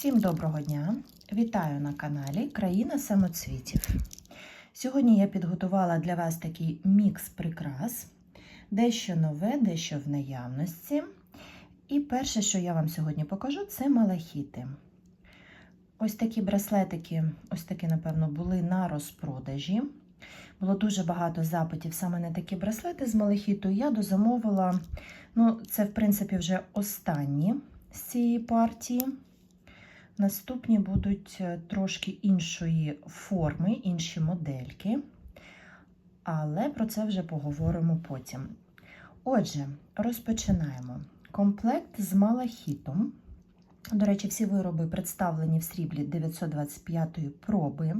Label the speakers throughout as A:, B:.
A: Всім доброго дня! Вітаю на каналі Країна самоцвітів. Сьогодні я підготувала для вас такий мікс прикрас, дещо нове, дещо в наявності. І перше, що я вам сьогодні покажу, це малахіти. Ось такі браслетики, ось такі, напевно, були на розпродажі. Було дуже багато запитів саме на такі браслети з малахіту. Я дозамовила, ну, це, в принципі, вже останні з цієї партії. Наступні будуть е, трошки іншої форми, інші модельки. Але про це вже поговоримо потім. Отже, розпочинаємо. Комплект з малахітом. До речі, всі вироби представлені в сріблі 925 проби.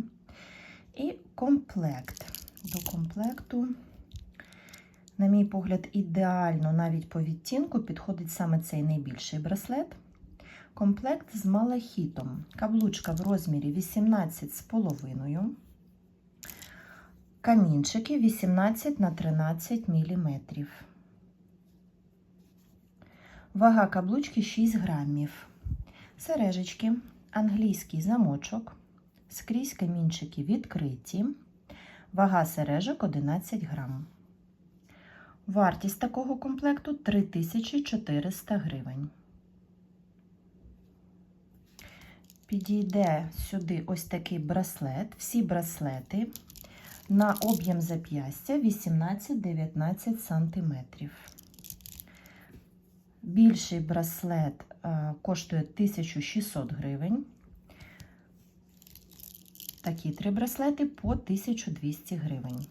A: І комплект. До комплекту, на мій погляд, ідеально навіть по відтінку підходить саме цей найбільший браслет. Комплект з малахітом. Каблучка в розмірі 18,5. Камінчики 18 на 13 мм. Вага каблучки 6 грамів. Сережечки, англійський замочок. Скрізь камінчики відкриті. Вага сережок 11 грам. Вартість такого комплекту 3400 гривень. Підійде сюди ось такий браслет. Всі браслети на об'єм зап'ястя 18-19 см. Більший браслет е, коштує 1600 гривень. Такі три браслети по 1200 гривень.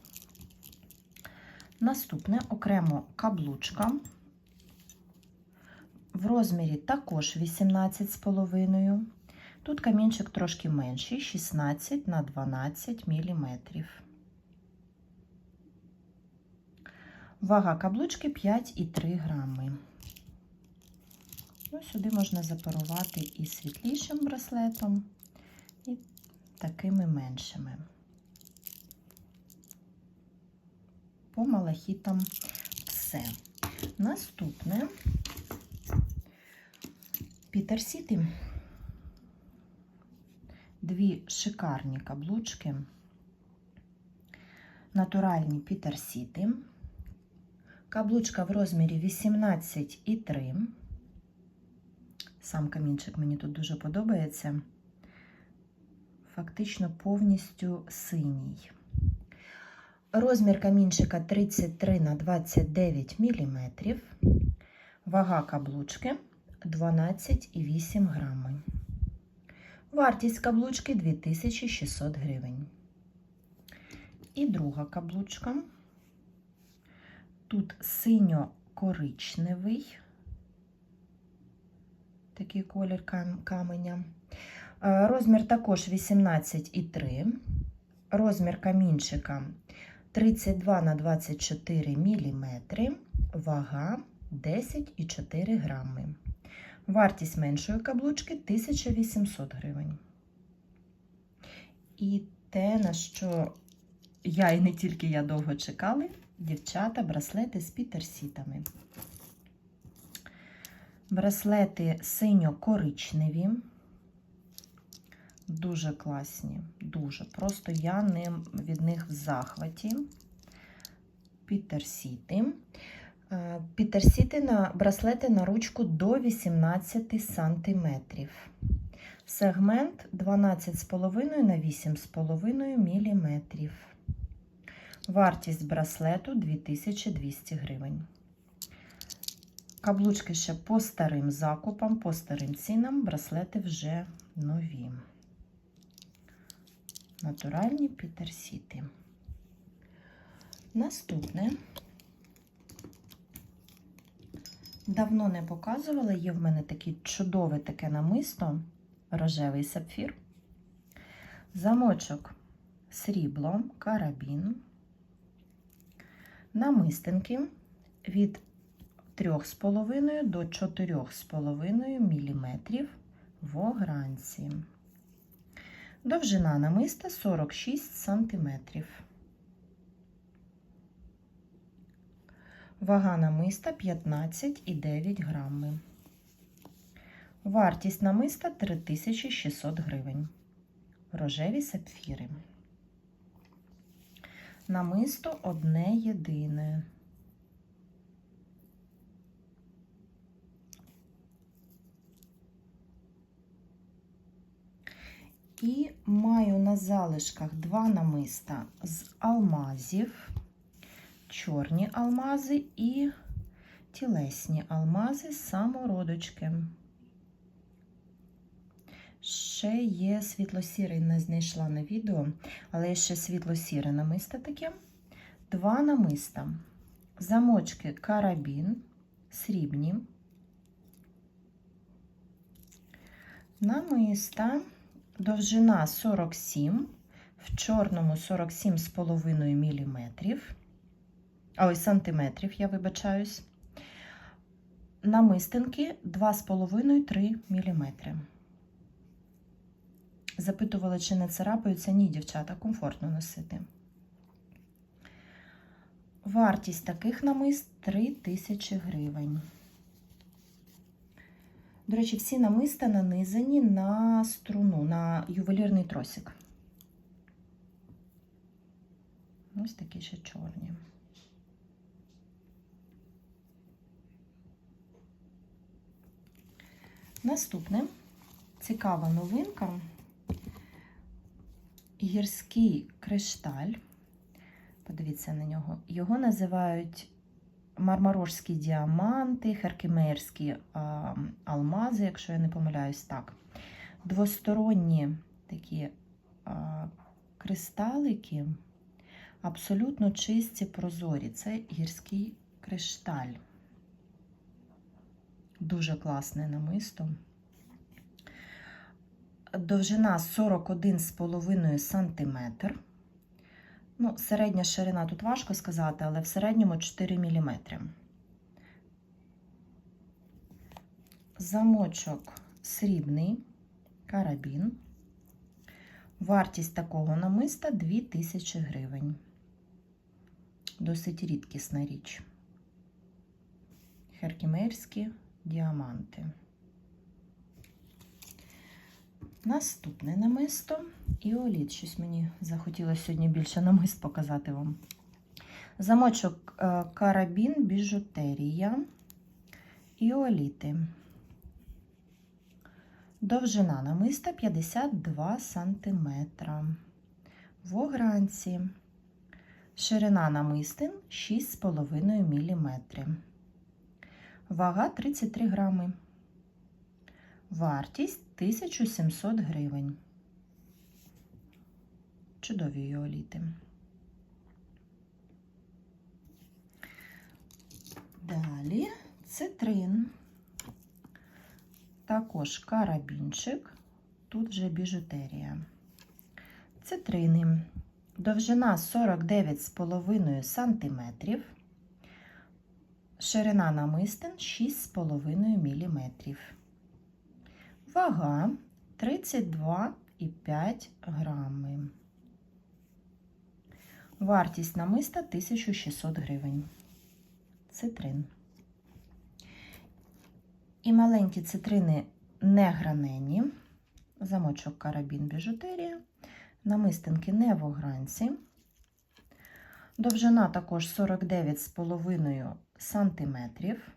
A: Наступне окремо каблучка. В розмірі також 18,5. Тут камінчик трошки менший, 16 на 12 мм. Вага каблучки 5,3 грами. Ну, Сюди можна запарувати і світлішим браслетом, і такими меншими. По малахітам все. Наступне Пітер Сіті. Дві шикарні каблучки, натуральні Пітер Сіти. Каблучка в розмірі 18,3. Сам камінчик мені тут дуже подобається. Фактично повністю синій. Розмір камінчика 33 на 29 мм. Вага каблучки 12,8 грами. Вартість каблучки 2600 гривень. І друга каблучка. Тут синьо-коричневий, такий колір каменя. Розмір також 18,3. Розмір камінчика 32 на 24 мм. Вага 10,4 грами. Вартість меншої каблучки 1800 гривень. І те, на що я і не тільки я довго чекали, дівчата, браслети з пітерсітами. Браслети синьо-коричневі. Дуже класні, дуже. Просто я ним, від них в захваті. Пітерсіти. Пітерсіти на браслети на ручку до 18 см. Сегмент 12,5 на 8,5 мм. Вартість браслету 2200 гривень. Каблучки ще по старим закупам, по старим цінам, браслети вже нові. Натуральні пітерсіти. Наступне. Давно не показувала, є в мене таке чудове таке намисто, рожевий сапфір. Замочок срібло, карабін, намистинки від 3,5 до 4,5 мм в огранці. Довжина намиста 46 см. Вага намиста 15,9 грами. Вартість намиста 3600 гривень. Рожеві сапфіри. Намисто одне єдине. І маю на залишках два намиста з алмазів, чорні алмази і тілесні алмази самородочки. Ще є світло-сірий, не знайшла на відео, але є ще світло-сіре намисто таке. Два намиста. Замочки карабін, срібні. Намиста довжина 47, в чорному 47,5 мм. А ось сантиметрів, я вибачаюсь. Намистинки 2,5-3 мм. Запитували, чи не царапаються. Ні, дівчата, комфортно носити. Вартість таких намист 3 тисячі гривень. До речі, всі намиста нанизані на струну, на ювелірний тросик. Ось такі ще чорні. Наступне цікава новинка. Гірський кришталь. Подивіться на нього. Його називають мармарожські діаманти, херкімейрські а, алмази, якщо я не помиляюсь так. Двосторонні такі а, кристалики, абсолютно чисті, прозорі. Це гірський кришталь. Дуже класне намисто. Довжина 41,5 см. Ну, середня ширина тут важко сказати, але в середньому 4 мм. Замочок срібний, карабін. Вартість такого намиста 2000 гривень. Досить рідкісна річ. Херкімерські діаманти. Наступне намисто іоліт. Щось мені захотілося сьогодні більше намист показати вам. Замочок е, карабін, біжутерія, іоліти. Довжина намиста 52 см. В огранці. Ширина намистин 6,5 мм. Вага 33 грами. Вартість 1700 гривень. Чудові іоліти. Далі цитрин. Також карабінчик. Тут вже біжутерія. Цитрини. Довжина 49,5 см. Ширина намистин 6,5 мм. Вага 32,5 грами. Вартість намиста 1600 гривень. Цитрин. І маленькі цитрини не гранені. Замочок карабін біжутерія. Намистинки не в огранці. Довжина також 49,5 сантиметрів.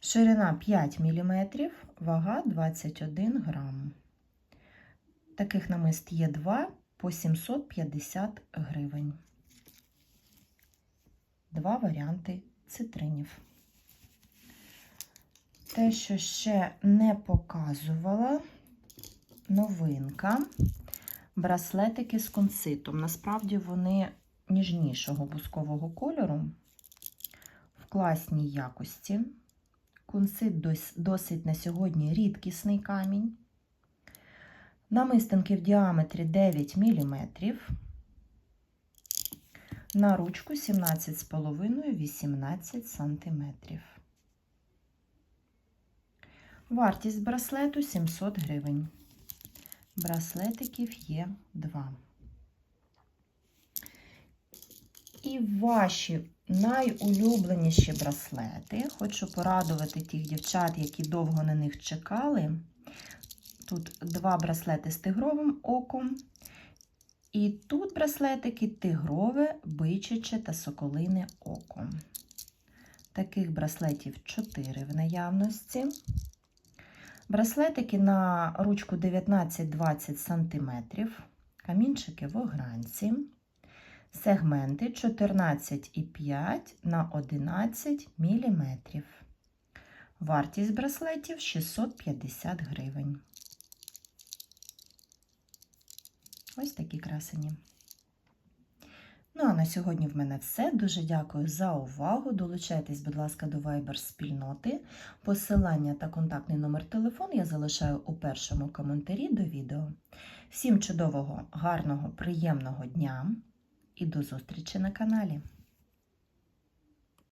A: Ширина 5 мм, вага 21 грам. Таких намист є 2 по 750 гривень. Два варіанти цитринів. Те, що ще не показувала, новинка. Браслетики з конситом. Насправді вони ніжнішого бускового кольору, в класній якості. Консит досить на сьогодні рідкісний камінь. Намистинки в діаметрі 9 мм. На ручку 17,5-18 см. Вартість браслету 700 гривень. Браслетиків є два. І ваші найулюбленіші браслети. Хочу порадувати тих дівчат, які довго на них чекали. Тут два браслети з тигровим оком. І тут браслетики тигрове, бичаче та соколине око. Таких браслетів 4 в наявності. Браслетики на ручку 19-20 см. Камінчики в огранці. Сегменти 14,5 на 11 мм. Вартість браслетів 650 гривень. Ось такі красені. Ну, а на сьогодні в мене все. Дуже дякую за увагу. Долучайтесь, будь ласка, до Viber спільноти. Посилання та контактний номер телефону я залишаю у першому коментарі до відео. Всім чудового, гарного, приємного дня і до зустрічі на каналі!